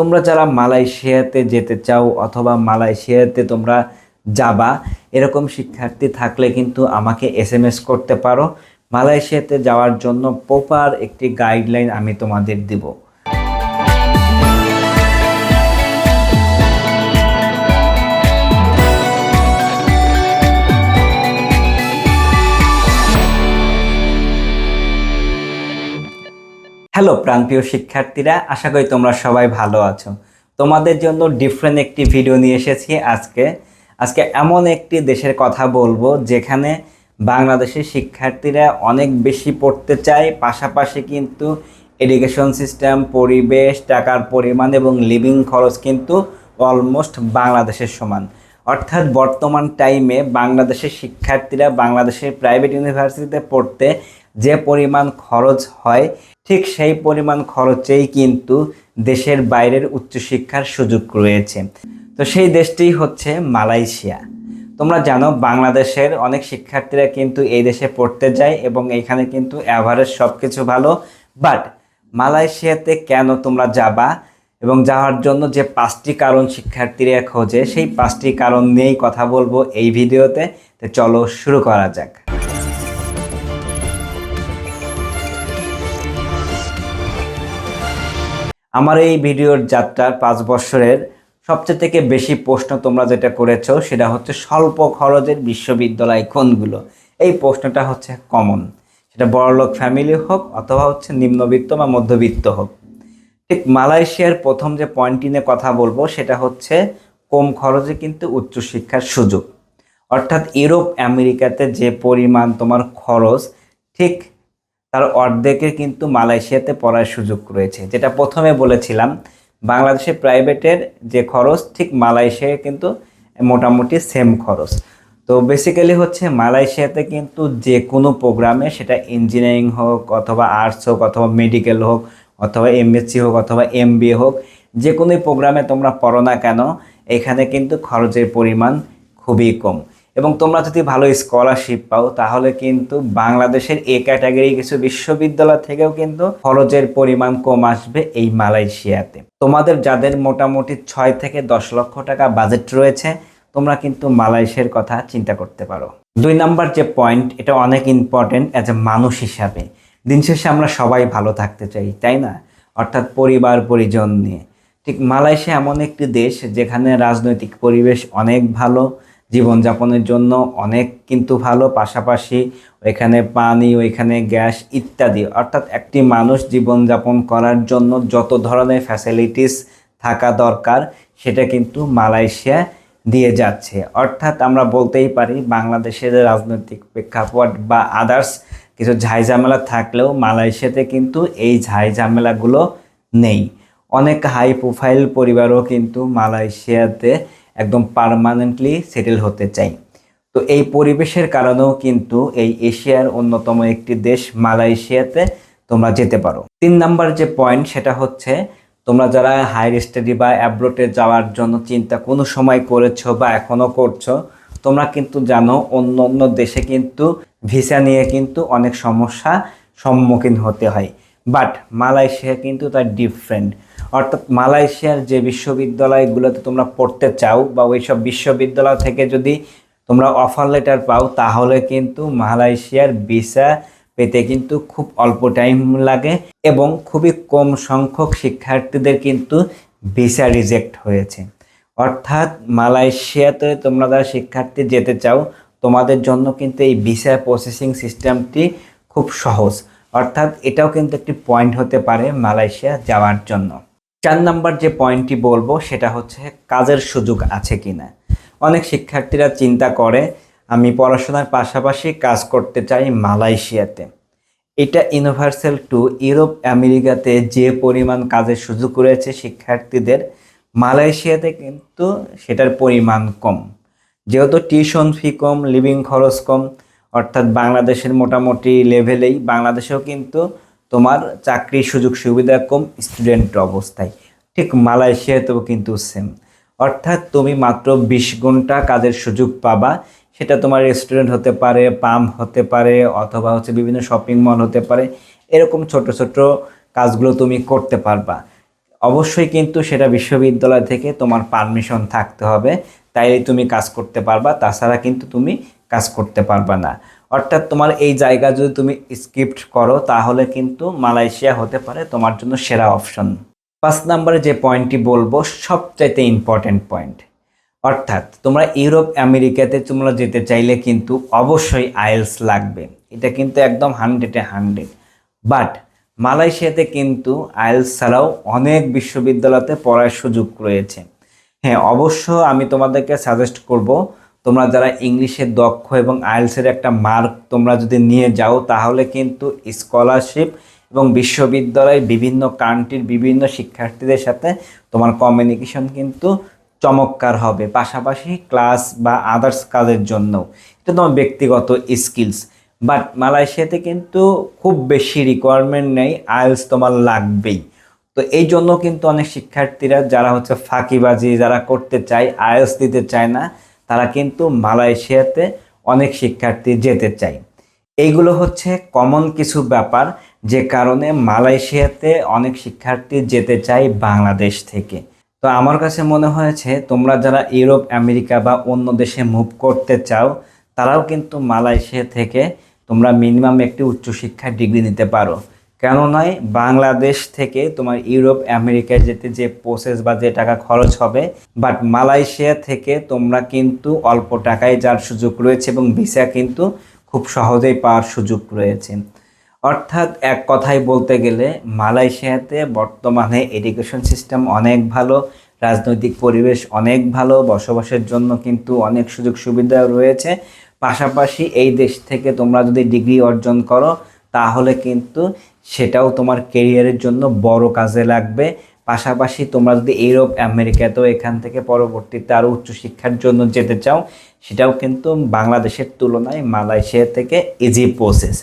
তোমরা যারা মালয়েশিয়াতে যেতে চাও অথবা মালয়েশিয়াতে তোমরা যাবা, এরকম শিক্ষার্থী থাকলে কিন্তু আমাকে এস করতে পারো। মালয়েশিয়াতে যাওয়ার জন্য প্রপার একটি গাইডলাইন আমি তোমাদের দিব। হ্যালো প্রান্তীয় শিক্ষার্থীরা, আশা করি তোমরা সবাই ভালো আছো। তোমাদের জন্য ডিফারেন্ট একটি ভিডিও নিয়ে এসেছি আজকে। আজকে এমন একটি দেশের কথা বলব যেখানে বাংলাদেশের শিক্ষার্থীরা অনেক বেশি পড়তে চায়, পাশাপাশি কিন্তু এডুকেশন সিস্টেম পরিবেশ, টাকার পরিমাণ এবং লিভিং খরচ কিন্তু অলমোস্ট বাংলাদেশের সমান। অর্থাৎ বর্তমান টাইমে বাংলাদেশের শিক্ষার্থীরা বাংলাদেশের প্রাইভেট ইউনিভার্সিটিতে পড়তে যে পরিমাণ খরচ হয়, ঠিক সেই পরিমাণ খরচেই কিন্তু দেশের বাইরের উচ্চশিক্ষার সুযোগ রয়েছে। তো সেই দেশটি হচ্ছে মালয়েশিয়া। তোমরা জানো, বাংলাদেশের অনেক শিক্ষার্থীরা কিন্তু এই দেশে পড়তে যায় এবং এখানে কিন্তু অ্যাভারেজ সব কিছু ভালো। বাট মালয়েশিয়াতে কেন তোমরা যাবা এবং যাওয়ার জন্য যে পাঁচটি কারণ শিক্ষার্থীরা খোঁজে, সেই পাঁচটি কারণ নিয়েই কথা বলব এই ভিডিওতে। তো চলো শুরু করা যাক। আমার এই ভিডিওর যাত্রার পাঁচ বছরের সবচেয়ে থেকে বেশি প্রশ্ন তোমরা যেটা করেছ, সেটা হচ্ছে স্বল্প খরচের বিশ্ববিদ্যালয় কোনগুলো? এই প্রশ্নটা হচ্ছে কমন সেটা বড়লোক ফ্যামিলি হোক অথবা হচ্ছে নিম্নবিত্ত বা মধ্যবিত্ত হোক। ঠিক মালয়েশিয়ার প্রথম যে পয়েন্টটি নিয়ে কথা বলব, সেটা হচ্ছে কম খরচে কিন্তু উচ্চশিক্ষার সুযোগ। অর্থাৎ ইউরোপ, আমেরিকাতে যে পরিমাণ তোমার খরচ, ঠিক তার অর্ধেকের কিন্তু মালয়েশিয়াতে পড়ার সুযোগ রয়েছে। যেটা প্রথমে বলেছিলাম বাংলাদেশে প্রাইভেটের যে খরচ, ঠিক মালয়েশিয়ায় কিন্তু মোটামুটি সেম খরচ। তো বেসিক্যালি হচ্ছে মালয়েশিয়াতে কিন্তু যে কোনো প্রোগ্রামে সেটা ইঞ্জিনিয়ারিং হোক, অথবা আর্টস হোক, অথবা মেডিকেল হোক, অথবা এমএসসি হোক, অথবা এমবিএ হোক, যে কোনো প্রোগ্রামে তোমরা পড়ো না কেন, এখানে কিন্তু খরচের পরিমাণ খুবই কম। এবং তোমরা যদি ভালো স্কলারশিপ পাও, তাহলে কিন্তু বাংলাদেশের এ ক্যাটাগরি কিছু বিশ্ববিদ্যালয় থেকেও কিন্তু খরচের পরিমাণ কম আসবে এই মালয়েশিয়াতে। তোমাদের যাদের মোটামুটি ছয় থেকে দশ লক্ষ টাকা বাজেট রয়েছে, তোমরা কিন্তু মালয়েশিয়ার কথা চিন্তা করতে পারো। দুই নাম্বার যে পয়েন্ট এটা অনেক ইম্পর্টেন্ট অ্যাজ এ মানুষ হিসাবে। দিন শেষে আমরা সবাই ভালো থাকতে চাই, তাই না? অর্থাৎ পরিবার, পরিজন নিয়ে। ঠিক মালয়েশিয়া এমন একটি দেশ যেখানে রাজনৈতিক পরিবেশ অনেক ভালো জীবনযাপনের জন্য অনেক কিন্তু ভালো, পাশাপাশি ওইখানে পানি, ওইখানে গ্যাস ইত্যাদি। অর্থাৎ একটি মানুষ জীবনযাপন করার জন্য যত ধরনের ফ্যাসিলিটিস থাকা দরকার, সেটা কিন্তু মালয়েশিয়া দিয়ে যাচ্ছে। অর্থাৎ আমরা বলতেই পারি, বাংলাদেশের রাজনৈতিক প্রেক্ষাপট বা আদার্স কিছু ঝাইঝামেলা থাকলেও মালয়েশিয়াতে কিন্তু এই ঝাইঝামেলাগুলো নেই। অনেক হাই প্রোফাইল পরিবারও কিন্তু মালয়েশিয়াতে একদম পারমানেন্টলি সেটেল হতে চাই। তো এই পরিবেশের কারণেও কিন্তু এই এশিয়ার অন্যতম একটি দেশ মালয়েশিয়াতে তোমরা যেতে পারো। তিন নাম্বার যে পয়েন্ট সেটা হচ্ছে, তোমরা যারা হায়ার স্টাডি বা অ্যাব্রোডে যাওয়ার জন্য চিন্তা কোনো সময় করেছ বা এখনও করছ, তোমরা কিন্তু জানো অন্য অন্য দেশে কিন্তু ভিসা নিয়ে কিন্তু অনেক সমস্যা সম্মুখীন হতে হয়। বাট মালয়েশিয়া কিন্তু তার ডিফারেন্ট অর্থাৎ মালয়েশিয়ার যে বিশ্ববিদ্যালয়গুলোতে তোমরা পড়তে চাও বা ওই সব বিশ্ববিদ্যালয় থেকে যদি তোমরা অফার লেটার পাও, তাহলে কিন্তু মালয়েশিয়ার ভিসা পেতে কিন্তু খুব অল্প টাইম লাগে এবং খুবই কম সংখ্যক শিক্ষার্থীদের কিন্তু ভিসা রিজেক্ট হয়েছে। অর্থাৎ মালয়েশিয়াতে তোমরা যারা শিক্ষার্থী যেতে চাও, তোমাদের জন্য কিন্তু এই ভিসা প্রসেসিং সিস্টেমটি খুব সহজ। অর্থাৎ এটাও কিন্তু একটি পয়েন্ট হতে পারে মালয়েশিয়া যাওয়ার জন্য। চার নাম্বার যে পয়েন্টটি বলব, সেটা হচ্ছে কাজের সুযোগ আছে কিনা। অনেক শিক্ষার্থীরা চিন্তা করে, আমি পড়াশোনার পাশাপাশি কাজ করতে চাই মালয়েশিয়াতে। এটা ইউনিভার্সাল টু ইউরোপ আমেরিকাতে যে পরিমাণ কাজের সুযোগ রয়েছে শিক্ষার্থীদের, মালয়েশিয়াতে কিন্তু সেটার পরিমাণ কম। যেহেতু টিউশন ফি কম লিভিং খরচ কম, অর্থাৎ বাংলাদেশের মোটামুটি লেভেলেই বাংলাদেশেও কিন্তু তোমার চাকরির সুযোগ, সুবিধা কম স্টুডেন্ট অবস্থায়। ঠিক মালয়েশিয়াতেও কিন্তু সেম অর্থাৎ তুমি মাত্র বিশ ঘণ্টা কাজের সুযোগ পাবা। সেটা তোমার রেস্টুরেন্ট হতে পারে পাম্প হতে পারে, অথবা হচ্ছে বিভিন্ন শপিং মল হতে পারে। এরকম ছোট ছোট কাজগুলো তুমি করতে পারবা। অবশ্যই কিন্তু সেটা বিশ্ববিদ্যালয় থেকে তোমার পারমিশন থাকতে হবে। তাইলে তুমি কাজ করতে পারবা। তাছাড়া কিন্তু তুমি কাজ করতে পারবা না। অর্থাৎ তোমার এই জায়গা যদি তুমি স্কিপ্ট করো, তাহলে কিন্তু মালয়েশিয়া হতে পারে তোমার জন্য সেরা অপশন পাঁচ নম্বরে যে পয়েন্টটি বলব, সবচাইতে ইম্পর্টেন্ট পয়েন্ট অর্থাৎ তোমরা ইউরোপ, আমেরিকাতে তোমরা যেতে চাইলে কিন্তু অবশ্যই আইএলস লাগবে। এটা কিন্তু একদম হান্ড্রেডে হান্ড্রেড বাট মালয়েশিয়াতে কিন্তু আইএলস ছাড়াও অনেক বিশ্ববিদ্যালয়তে পড়ার সুযোগ রয়েছে। হ্যাঁ অবশ্য আমি তোমাদেরকে সাজেস্ট করব তোমরা যারা ইংলিশে দক্ষ এবং আইএলসের একটা মার্ক তোমরা যদি নিয়ে যাও, তাহলে কিন্তু স্কলারশিপ এবং বিশ্ববিদ্যালয়ের বিভিন্ন কান্ট্রির বিভিন্ন শিক্ষার্থীদের সাথে তোমার কমিউনিকেশন কিন্তু চমৎকার হবে। পাশাপাশি ক্লাস বা আদার্স কাজের জন্যও। এটা তোমার ব্যক্তিগত স্কিলস বাট মালয়েশিয়াতে কিন্তু খুব বেশি রিকোয়ারমেন্ট নেই, আইএলস তোমার লাগবেই। তো এই জন্য কিন্তু অনেক শিক্ষার্থীরা, যারা হচ্ছে ফাঁকিবাজি, যারা করতে চায়, আইএলস দিতে চায় না তারা কিন্তু মালয়েশিয়াতে অনেক শিক্ষার্থী যেতে চায়। এইগুলো হচ্ছে কমন কিছু ব্যাপার যে কারণে মালয়েশিয়াতে অনেক শিক্ষার্থী যেতে চায় বাংলাদেশ থেকে। তো আমার কাছে মনে হয়েছে তোমরা যারা ইউরোপ, আমেরিকা বা অন্য দেশে মুভ করতে চাও, তারাও কিন্তু মালয়েশিয়া থেকে তোমরা মিনিমাম একটি উচ্চশিক্ষার ডিগ্রি নিতে পারো। কেন নয় বাংলাদেশ থেকে তোমার ইউরোপ আমেরিকায় যেতে যে প্রসেস বা যে টাকা খরচ হবে বাট মালয়েশিয়া থেকে তোমরা কিন্তু অল্প টাকায় যার সুযোগ রয়েছে এবং ভিসা কিন্তু খুব সহজেই পাওয়ার সুযোগ রয়েছে। অর্থাৎ এক কথায় বলতে গেলে, মালয়েশিয়াতে বর্তমানে এডুকেশন সিস্টেম অনেক ভালো, রাজনৈতিক পরিবেশ অনেক ভালো, বসবাসের জন্য কিন্তু অনেক সুযোগ সুবিধা রয়েছে। পাশাপাশি এই দেশ থেকে তোমরা যদি ডিগ্রি অর্জন করো তাহলে কিন্তু সেটাও তোমার কেরিয়ারের জন্য বড় কাজে লাগবে। পাশাপাশি তোমরা যদি ইউরোপ আমেরিকাতেও এখান থেকে পরবর্তীতে আরও উচ্চশিক্ষার জন্য যেতে চাও, সেটাও কিন্তু বাংলাদেশের তুলনায় মালয়েশিয়া থেকে ইজি প্রসেস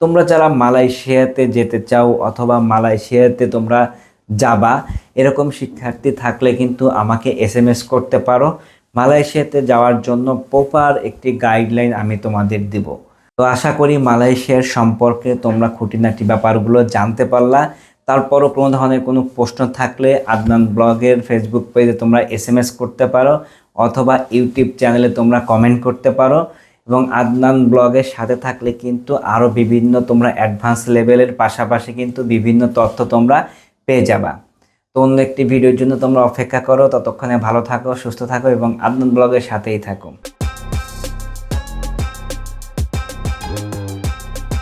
তোমরা যারা মালয়েশিয়াতে যেতে চাও অথবা মালয়েশিয়াতে তোমরা যাবা, এরকম শিক্ষার্থী থাকলে কিন্তু আমাকে এস এম এস করতে পারো। মালয়েশিয়াতে যাওয়ার জন্য প্রপার একটি গাইডলাইন আমি তোমাদের দিব। তো আশা করি মালয়েশিয়ার সম্পর্কে তোমরা খুঁটিনাটি ব্যাপারগুলো জানতে পারলা। তারপরও কোনো ধরনের কোনো প্রশ্ন থাকলে আদনান ব্লগের ফেসবুক পেজে তোমরা এস এম এস করতে পারো অথবা ইউটিউব চ্যানেলে তোমরা কমেন্ট করতে পারো এবং আদনান ব্লগের সাথে থাকলে কিন্তু আরও বিভিন্ন তোমরা অ্যাডভান্স লেভেলের পাশাপাশি কিন্তু বিভিন্ন তথ্য তোমরা পেয়ে যাবা। তো অন্য একটি ভিডিওর জন্য তোমরা অপেক্ষা করো, ততক্ষণে ভালো থাকো, সুস্থ থাকো এবং আদনান ব্লগের সাথেই থাকো।